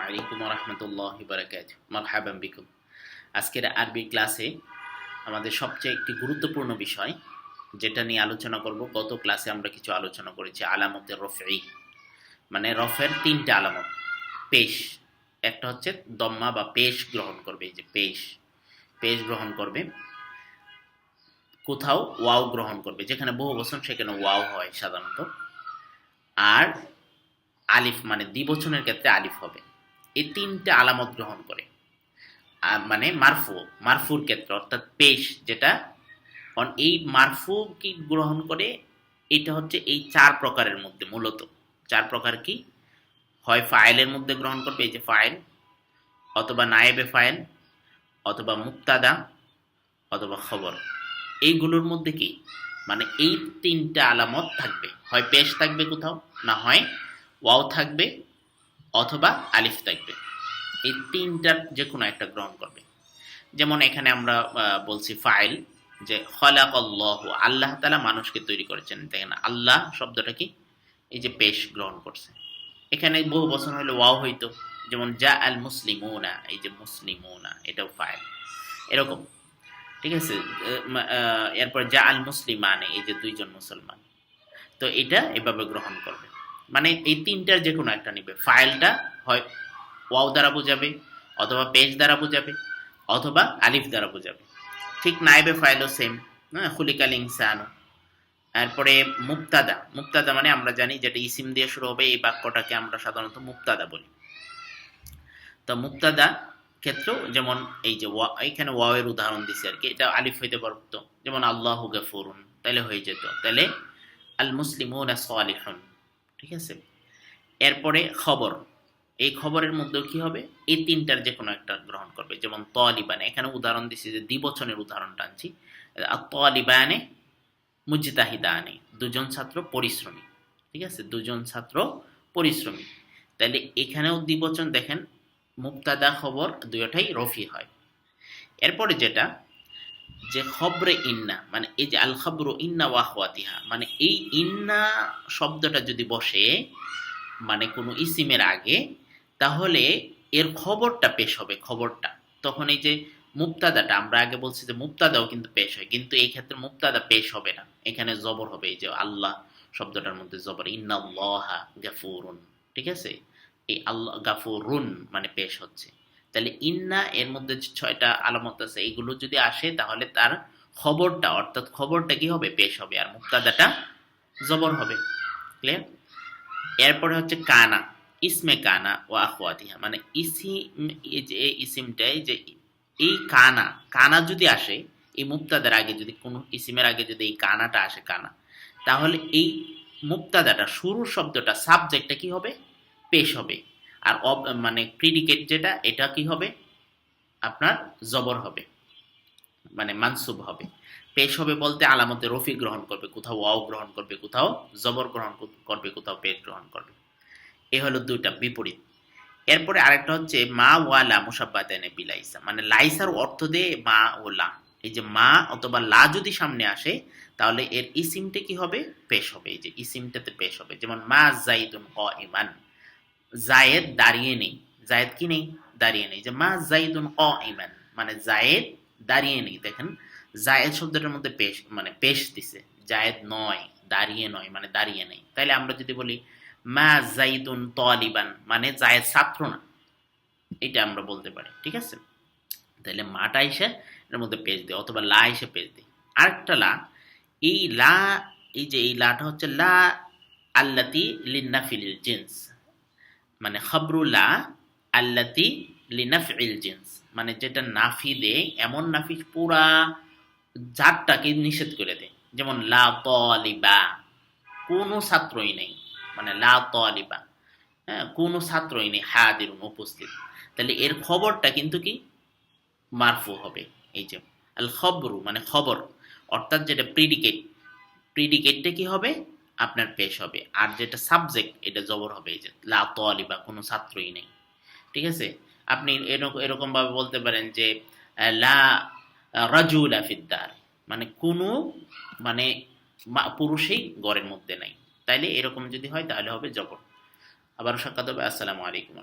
আলাইকুম রহমতুল্লাহ বারকাত মারহাবাম বিকুম। আজকের আরবি ক্লাসে আমাদের সবচেয়ে একটি গুরুত্বপূর্ণ বিষয়, যেটা নিয়ে আলোচনা করব। গত ক্লাসে আমরা কিছু আলোচনা করেছি আলামতের রফেই। মানে রফের তিনটা আলামত। পেশ। একটা হচ্ছে দম্মা বা পেশ গ্রহণ করবে, এই যে পেশ। পেশ গ্রহণ করবে। কোথাও ওয়াও গ্রহণ করবে, যেখানে বহু বচন সেখানে ওয়াও হয় সাধারণত। আর আলিফ মানে দ্বিবচনের ক্ষেত্রে আলিফ হবে। এই তিনটে আলামত গ্রহণ করে। মানে মারফু, মারফুর ক্ষেত্রে, অর্থাৎ পেশ যেটা এই মারফু কি গ্রহণ করে, এটা হচ্ছে এই চার প্রকারের মধ্যে মূলত। চার প্রকার কি? হয় ফাইলের মধ্যে গ্রহণ করবে, এই যে ফাইল, অথবা নায়েবে ফাইল, অথবা মুক্তাদা অথবা খবর। এইগুলোর মধ্যে কি? মানে এই তিনটা আলামত থাকবে। হয় পেশ থাকবে কোথাও, না হয় ওয়াও থাকবে অথবা আলিফ থাকবে। এই তিনটার যে কোনো একটা গ্রহণ করবে। যেমন এখানে আমরা বলছি ফাইল, যে খলাক আল্লাহ আল্লাহ তালা মানুষকে তৈরি করেছেন। দেখেন, আল্লাহ শব্দটা কি? এই যে পেশ গ্রহণ করছে। এখানে বহু বছর হলে ওয়াও হইতো। যেমন যা আল মুসলিমুনা এই যে মুসলিমুনা, এটাও ফাইল। এরকম। ঠিক আছে? এরপর যা আল মুসলিমান এই যে দুইজন মুসলমান। তো এটা এভাবে গ্রহণ করবে। মানে এই তিনটার যে কোনো একটা নিবে। ফাইলটা হয় ওয়াও দ্বারা বোঝাবে, অথবা পেজ দ্বারা বোঝাবে, অথবা আলিফ দ্বারা বোঝাবে। ঠিক নাইবে ফাইলও সেম হ্যাঁ খুলিকাল ইনসানও এরপরে মুক্তাদা মুক্তাদা মানে আমরা জানি যেটা ইসিম দিয়ে শুরু হবে, এই বাক্যটাকে আমরা সাধারণত মুক্তাদা বলি। তো মুক্তাদা ক্ষেত্রেও যেমন এই যে ওয়া, এখানে ওয়াওয়ের উদাহরণ দিছে আর কি, এটা আলিফ হইতে পারতো যেমন আল্লাহ গফুরুন তাহলে হয়ে যেত। তাহলে আল মুসলিমুন সালিহুন। ঠিক আছে? এরপরে খবর। এই খবরের মধ্যেও কি হবে? এই তিনটার যে কোনো একটা গ্রহণ করবে। যেমন তলিবানে, এখানে উদাহরণ দিচ্ছি যে দ্বিবচনের উদাহরণ টানছি। তলিবানে মুজিতাহিদানে, দুজন ছাত্র পরিশ্রমী। ঠিক আছে? দুজন ছাত্র পরিশ্রমী। তাহলে এখানেও দ্বিবচন, দেখেন মুক্তাদা খবর দুইটাই রফি হয়। এরপরে যেটা যে খবরে ইন্না মানে এই যে আল খবর ইন্না ওয়াহওয়াতিহা মানে এই ইন্না শব্দটা যদি বসে মানে কোনো ইসিমের আগে, তাহলে এর খবরটা পেশ হবে, খবরটা। তখন এই যে মুক্তাদাটা আমরা আগে বলছি যে মুক্তাদাও কিন্তু পেশ হয়, কিন্তু এই ক্ষেত্রে মুক্তাদা পেশ হবে না। এখানে জবর হবে এই যে আল্লাহ শব্দটার মধ্যে জবর, ইন্নাল্লাহা গাফুরুন, ঠিক আছে? এই আল্লাহ গাফুরুন মানে পেশ হচ্ছে। তাহলে ইন্না এর মধ্যে যে ছয়টা আলামত আছে, এগুলো যদি আসে তাহলে তার খবরটা, অর্থাৎ খবরটা কি হবে? পেশ হবে, আর মুক্তাদাটা জবর হবে। ক্লিয়ার এরপরে হচ্ছে কানা, ইসমে কানা ও আখওয়াতিহা। মানে ইসিম যে ইসিমটাই যে, এই কানা কানা যদি আসে, এই মুক্তাদার আগে যদি কোনো ইসিমের আগে যদি এই কানাটা আসে, কানা, তাহলে এই মুক্তাদাটা, শুরুর শব্দটা সাবজেক্টটা কি হবে? পেশ হবে। আর মানে প্রিডিকেট যেটা, এটা কি হবে? আপনার জবর হবে। মানে মানসুব হবে। পেশ হবে বলতে আলামতে রফি গ্রহণ করবে, কোথাও ওয়াও গ্রহণ করবে, কোথাও জবর গ্রহণ করবে, কোথাও পেশ গ্রহণ করবে। এ হলো দুইটা বিপরীত। এরপরে আরেকটা হচ্ছে মা ওয়া লা মুসাব্বাতানে বিলাইসা। মানে লাইসার অর্থ দিয়ে মা ও লা। এই যে মা অথবা লা যদি সামনে আসে, তাহলে এর ইসিমটা কি হবে? পেশ হবে। এই যে ইসিমটাতে পেশ হবে। যেমন মা জাইদুন ক ইমান জায়েদ দাঁড়িয়ে নেই। জায়েদ কি নেই? দাঁড়িয়ে নেই। যে মা জাইদুন ক ইমান মানে জায়েদ দাঁড়িয়ে নেই। দেখেন, জায়েদ শব্দটার মধ্যে পেশ মানে পেশ দিছে। জায়েদ নয়, দাঁড়িয়ে নয় মানে দাঁড়িয়ে নেই। তাইলে আমরা যদি বলি, মা জাইদুন তলিবান মানে জায়েদ ছাত্র না। এটা আমরা বলতে পারি, ঠিক আছে? তাহলে মাটা এসে এর মধ্যে পেজ দিই অথবা লা এসে পেজ দিই আরেকটা লা, এই লা, এই যে এই লাটা হচ্ছে লা আল্লাতি লিন্নাফিল জিন্স। মানে খবরুল্লা আল্লাতি লিনাফিল জিন্স। মানে যেটা নাফি দেয়, এমন নাফি পুরা জাতটাকে নিষেধ করে দেয়। যেমন লা তলিবা, কোনো ছাত্রই নেই। মানে লা তলিবা হ্যাঁ কোনো ছাত্রই নেই হাদির উপস্থিত। তাহলে এর খবরটা কিন্তু কি? মারফু হবে। এই যে আল খবরু মানে খবর। অর্থাৎ যেটা প্রিডিকেট প্রিডিকেটটা কি হবে? আপনার পেশ হবে। আর যেটা সাবজেক্ট এটা জবর হবে, এই যে লা তলিবা কোনো ছাত্রই নেই। ঠিক আছে? আপনি এরকম এরকম ভাবে বলতে পারেন যে লা রাজুল আফিদ্দার মানে কোনো মানে পুরুষই ঘরের মধ্যে নাই। তাইলে এরকম যদি হয় তাহলে হবে জবর। আবার সাক্ষাৎ হবে। আসসালামু আলাইকুম